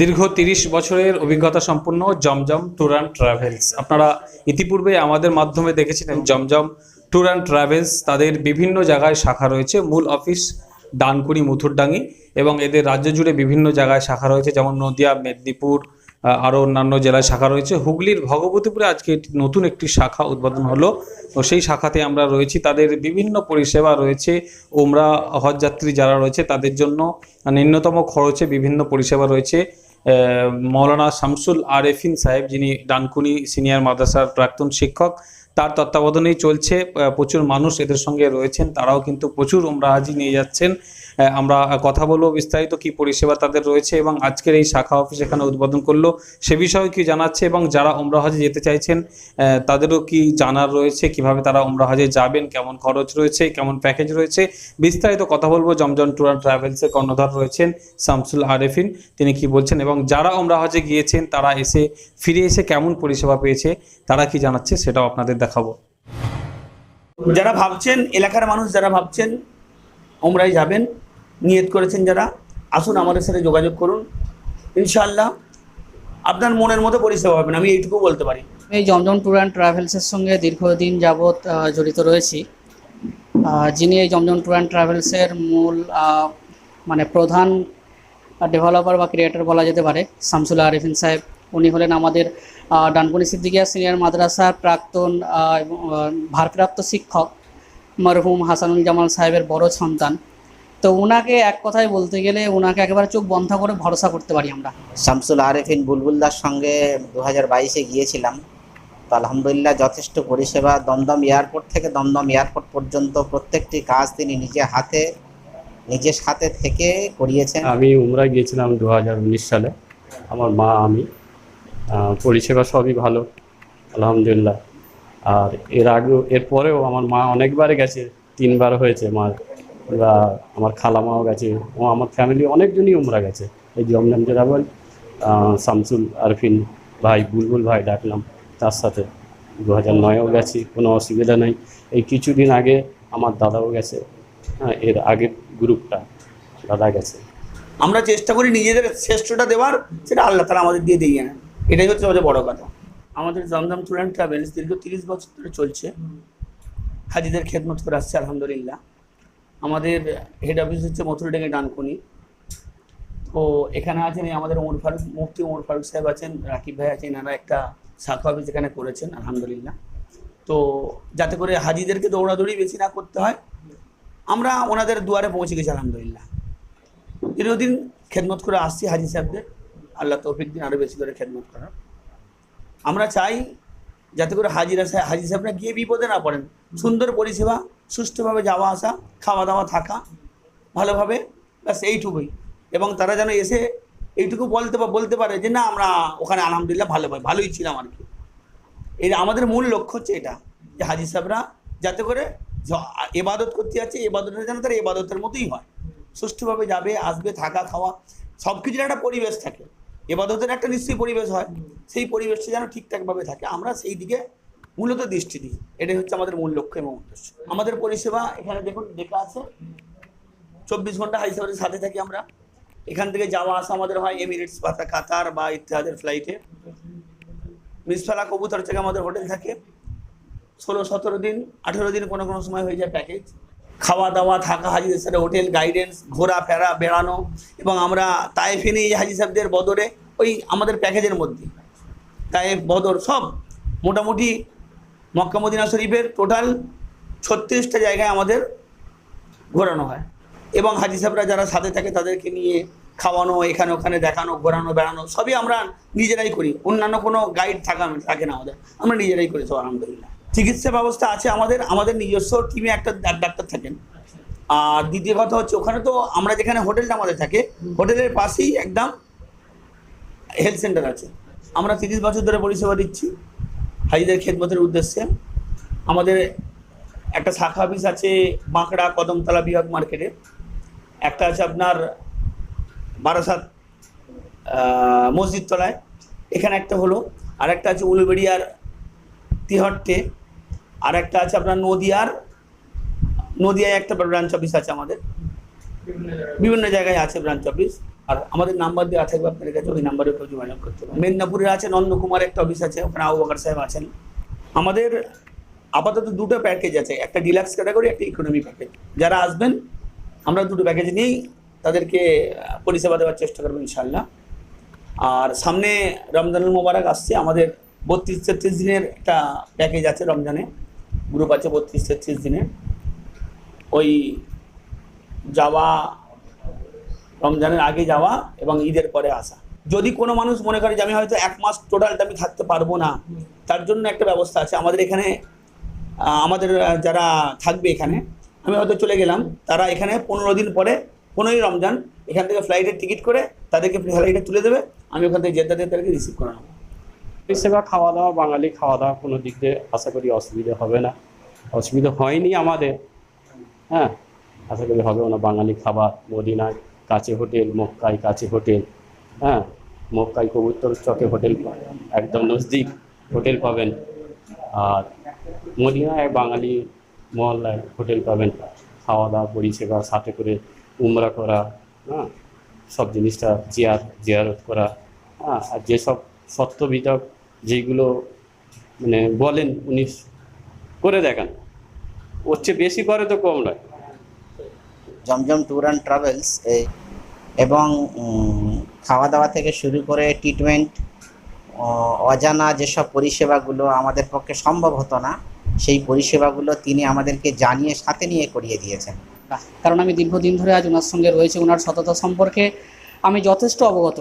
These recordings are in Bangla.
দীর্ঘ তিরিশ বছরের অভিজ্ঞতা সম্পন্ন জমজম ট্যুর অ্যান্ড ট্রাভেলস। আপনারা ইতিপূর্বে আমাদের মাধ্যমে দেখেছিলেন জমজম ট্যুর অ্যান্ড ট্রাভেলস তাদের বিভিন্ন জায়গায় শাখা রয়েছে। মূল অফিস ডানকুনি মুথুরডাঙ্গি এবং এদের রাজ্য জুড়ে বিভিন্ন জায়গায় শাখা রয়েছে, যেমন নদিয়া, মেদিনীপুর আরও অন্যান্য জেলায় শাখা রয়েছে। হুগলির ভগবতীপুরে আজকে নতুন একটি শাখা উদ্বোধন হলো তো সেই শাখাতে আমরা রয়েছি। তাদের বিভিন্ন পরিষেবা রয়েছে। ওমরা হজযাত্রী যারা রয়েছে তাদের জন্য নিম্নতম খরচে বিভিন্ন পরিষেবা রয়েছে। মৌলানা শামসুল আরেফিন সাহেব, যিনি ডানকুনি সিনিয়র মাদ্রাসার প্রাক্তন শিক্ষক, তার তত্ত্বাবধানেই চলছে প্রচুর মানুষ এদের সঙ্গে রয়েছেন, তারাও কিন্তু প্রচুর ওমরা হাজি নিয়ে যাচ্ছেন। আমরা কথা বলব, বিস্তারিত কি পরিষেবা তাদের রয়েছে এবং আজকের এই শাখা অফিস এখানে উদ্বোধন করল। সে বিষয়ে কি জানাচ্ছে এবং যারা ওমরা হজে যেতে চাইছেন তাদেরও কি জানার রয়েছে? কীভাবে তারা ওমরা হজে যাবেন? কেমন খরচ রয়েছে? কেমন প্যাকেজ রয়েছে? বিস্তারিত কথা বলব। জমজম ট্যুর অ্যান্ড ট্রাভেলসের কর্ণধার রয়েছেন শামসুল আরেফিন। তিনি কি বলছেন এবং যারা ওমরা হজে গিয়েছেন, তারা এসে, ফিরে এসে কেমন পরিষেবা পেয়েছে? তারা কি জানাচ্ছে সেটাও আপনাদের দেখাবো। যারা ভাবছেন, এলাকার মানুষ যারা ভাবছেন ওমরাই যাবেন নিয়ত করেছেন যারা আসুন আমাদের সাথে যোগাযোগ করুন। ইনশাআল্লাহ আপনার মনের মতো পরিষেবা পাবেন আমি এইটুকু বলতে পারি। এই জমজম ট্যুর অ্যান্ড ট্রাভেলসের সঙ্গে দীর্ঘদিন যাবৎ জড়িত রয়েছি। যিনি এই জমজম ট্যুর অ্যান্ড ট্রাভেলসের মূল মানে প্রধান ডেভেলপার বা ক্রিয়েটর বলা যেতে পারে শামসুল আরিফিন সাহেব। উনি হলেন আমাদের আহ, ডানকুনি সিদ্দিকিয়া সিনিয়র মাদ্রাসার প্রাক্তন ভারপ্রাপ্ত শিক্ষক মরহুম হাসানুল জামাল সাহেবের বড় সন্তান। তো ওনাকে এক কথায় বলতে গেলে ওনাকে একেবারে চোখ বন্ধ করে ভরসা করতে পারি আমরা। শামসুল আরেফিন বুলবুলদার সঙ্গে দু হাজার বাইশে গিয়েছিলাম। তো আলহামদুলিল্লাহ যথেষ্ট পরিষেবা। দমদম এয়ারপোর্ট থেকে দমদম এয়ারপোর্ট পর্যন্ত প্রত্যেকটি কাজ তিনি নিজে হাতে নিজের সাথে থেকে করিয়েছেন। আমি উমরা গিয়েছিলাম দু হাজার উনিশ সালে। আমার মা আমি। পরিষেবা সবই ভালো আলহামদুলিল্লাহ। আর এর আগেও এরপরেও আমার মা অনেকবার গেছে তিনবার হয়েছে মার। বা আমার খালামাও গেছে ও আমার ফ্যামিলি অনেকজনই ওমরা গেছে। এই জমজম জেরাবল শামসুল আরফিন ভাই বুলবুল ভাই ডাকলাম তার সাথে। দু হাজার নয়েও গেছি কোনো অসুবিধা নেই। এই কিছুদিন আগে আমার দাদাও গেছে হ্যাঁ এর আগের গ্রুপটা দাদা গেছে। আমরা চেষ্টা করি নিজেদের শ্রেষ্ঠটা দেওয়ার সেটা আল্লাহ তারা আমাদের দিয়ে দিয়ে নেন। এটাই হচ্ছে আমাদের বড় কথা। আমাদের জমজম ট্যুর অ্যান্ড ট্রাভেলস দীর্ঘ তিরিশ বছর ধরে চলছে। হাজিদের খেদমত করে আসছে আলহামদুলিল্লাহ। আমাদের হেড অফিস হচ্ছে মথুরডেঙ্গে ডানকুনি। তো এখানে আছেন আমাদের ওমর ফারুক, মুফতি ওমর ফারুক সাহেব আছেন, রাকিব ভাই আছেন, এনারা একটা শাখা অফিস এখানে করেছেন, আলহামদুলিল্লাহ। তো যাতে করে হাজিদেরকে দৌড়াদৌড়ি বেশি না করতে হয়, আমরা ওনাদের দুয়ারে পৌঁছে গেছি, আলহামদুলিল্লাহ। দীর্ঘদিন খেদমত করে আসছি হাজি সাহেবদের, আল্লাহ তৌফিক দিন আরও বেশি করে খেদমত করার। আমরা চাই যাতে করে হাজিরা সাহেব, হাজি সাহেবরা গিয়ে বিপদে না পড়েন, সুন্দর পরিষেবা সুষ্ঠুভাবে যাওয়া আসা খাওয়া দাওয়া থাকা, ভালোভাবে, ব্যাস এইটুকুই। এবং তারা যেন এসে এইটুকু বলতে বলতে পারে যে, না, আমরা ওখানে আলহামদুলিল্লাহ ভালো পাই ভালোই ছিলাম আর কি। এই আমাদের মূল লক্ষ্য হচ্ছে এটা, যে হাজি সাহেবরা যাতে করে এবাদত করতে যাচ্ছে, এবাদতটা যেন তার এবাদতের মতোই হয়। সুষ্ঠুভাবে যাবে, আসবে, থাকা, খাওয়া সব কিছুর একটা পরিবেশ থাকে। এবাদতের একটা নিশ্চয়ই পরিবেশ হয়। সেই পরিবেশটা যেন ঠিকঠাকভাবে থাকে। আমরা সেই দিকে মূলত দৃষ্টি দিই এটাই হচ্ছে আমাদের মূল লক্ষ্য এবং উদ্দেশ্য। আমাদের পরিষেবা, এখানে দেখুন, লেখা আছে, চব্বিশ ঘণ্টা হাই সাহেবের সাথে থাকি আমরা। এখান থেকে যাওয়া আসা আমাদের হয় এমিরেটস বা কাতার বা ইত্যাদের ফ্লাইটে মিসফালা কবুতর থেকে আমাদের হোটেল থাকে। ষোলো, সতেরো দিন, আঠেরো দিন কোনো কোনো সময় হয়ে যায় প্যাকেজ খাওয়া দাওয়া থাকা হাজিদের সাথে হোটেল গাইডেন্স ঘোরা, ফেরা, বেড়ানো এবং আমরা তাইফে নিয়ে যাই হাজি সাহেবদের বদরে, ওই আমাদের প্যাকেজের মধ্যে। তাইফ বদর সব মোটামুটি মক্কা মদিনা শরীফের টোটাল ছত্রিশটা জায়গায় আমাদের ঘোরানো হয়। এবং হাজি সাহেবরা যারা সাথে থাকে তাদেরকে নিয়ে খাওয়ানো, এখানে ওখানে দেখানো, ঘোরানো, বেড়ানো, সবই আমরা নিজেরাই করি। অন্যান্য কোনো গাইড থাকা থাকে না আমাদের। আমরা নিজেরাই করি সব আলহামদুলিল্লাহ চিকিৎসা ব্যবস্থা আছে আমাদের আমাদের নিজস্ব টিমে একটা ডাক্তার থাকেন। আর দ্বিতীয় কথা হচ্ছে, ওখানে তো আমরা যেখানে হোটেলটা আমাদের থাকে হোটেলের পাশেই একদম হেলথ সেন্টার আছে। আমরা তিরিশ বছর ধরে পরিষেবা দিচ্ছি। হাজিদের খেদমতের উদ্দেশ্যে আমাদের একটা শাখা অফিস আছে বাঁকড়া কদমতলা বিভাগ মার্কেটে। একটা আছে আপনার বারাসাত মসজিদ তলায় এখানে একটা হলো আর একটা আছে উলুবেড়িয়ার তিহট্টে। আর একটা আছে আপনার নদিয়ার, নদিয়ায় একটা ব্রাঞ্চ অফিস আছে আমাদের। বিভিন্ন জায়গায় আছে ব্রাঞ্চ অফিস আর আমাদের নাম্বার দেওয়া থাকবে আপনাদের কাছে, ওই নাম্বারে কেউ যোগাযোগ করতে পারেন মেদিনীপুরে আছে নন্দকুমার একটা অফিস আছে, ওখানে আবু বকর সাহেব আছেন। আমাদের আপাতত দুটো প্যাকেজ আছে, একটা ডিলাক্স ক্যাটাগরি একটা ইকোনমি প্যাকেজ যারা আসবেন, আমরা দুটো প্যাকেজ নিয়েই তাদেরকে পরিষেবা দেওয়ার চেষ্টা করব ইনশাল্লাহ আর সামনে রমজানুল মোবারক আসছে, আমাদের বত্রিশ তেত্রিশ দিনের একটা প্যাকেজ আছে রমজানে। গ্রুপ আছে বত্রিশ তেত্রিশ দিনের। ওই যাওয়া রমজানের আগে যাওয়া এবং ঈদের পরে আসা। যদি কোনো মানুষ মনে করে যে আমি হয়তো এক মাস টোটালটা আমি থাকতে পারব না, তার জন্য একটা ব্যবস্থা আছে। আমাদের এখানে আমাদের যারা থাকবে এখানে, আমি হয়তো চলে গেলাম, তারা এখানে পনেরো দিন পরে, পনেরোই রমজান, এখান থেকে ফ্লাইটের টিকিট করে তাদেরকে ফ্লাইটে তুলে দেবে, আমি ওখান থেকে দিয়ে তাদেরকে রিসিভ করে নেব। পরিষেবা খাওয়া দাওয়া বাঙালি খাওয়া দাওয়া কোনো দিক দিয়ে আশা করি অসুবিধা হবে না। অসুবিধা হয়নি আমাদের। হ্যাঁ আশা করি হবেও না। বাঙালি খাবার মদিনায় কাছে হোটেল, মক্কায় কাছে হোটেল হ্যাঁ? মক্কায় কবুতর চকে হোটেল, একদম নজদিক হোটেল পাবেন। আর মদিনায় বাঙালি মহল্লায় হোটেল পাবেন। খাওয়া দাওয়া পরিষেবা, সাথে করে উমরা করা হ্যাঁ? সব জিনিসটা জিয়ার, জিয়ারত করা হ্যাঁ? আর যেসব সত্যবিধক যেগুলো মানে বলেন উনি করে দেখান, ওর চেয়ে বেশি করে তো কম নয়। জমজম ট্যুর অ্যান্ড ট্রাভেলস এবং খাওয়া দাওয়া থেকে শুরু করে ট্রিটমেন্ট অজানা যেসব পরিষেবাগুলো আমাদের পক্ষে সম্ভব হতো না, সেই পরিষেবাগুলো তিনি আমাদেরকে জানিয়ে সাথে নিয়ে করিয়ে দিয়েছেন। কারণ আমি দীর্ঘদিন ধরে আজ ওনার সঙ্গে রয়েছে, ওনার সততা সম্পর্কে আমি যথেষ্ট অবগত।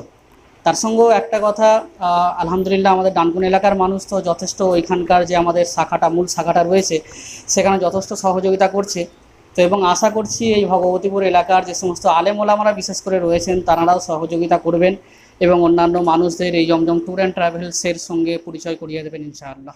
তার সঙ্গেও একটা কথা আলহামদুলিল্লাহ আমাদের ডানকুন এলাকার মানুষ তো যথেষ্ট ওইখানকার যে আমাদের শাখাটা, মূল শাখাটা রয়েছে, সেখানে যথেষ্ট সহযোগিতা করছে। তো এবং আশা করছি এই ভগবতীপুর এলাকার যে সমস্ত আলেমোলামারা বিশেষ করে রয়েছেন তারাও সহযোগিতা করবেন এবং অন্যান্য মানুষদের এই জমজম ট্যুর অ্যান্ড ট্রাভেলসের সঙ্গে পরিচয় করিয়ে দেবেন ইনশাআল্লাহ।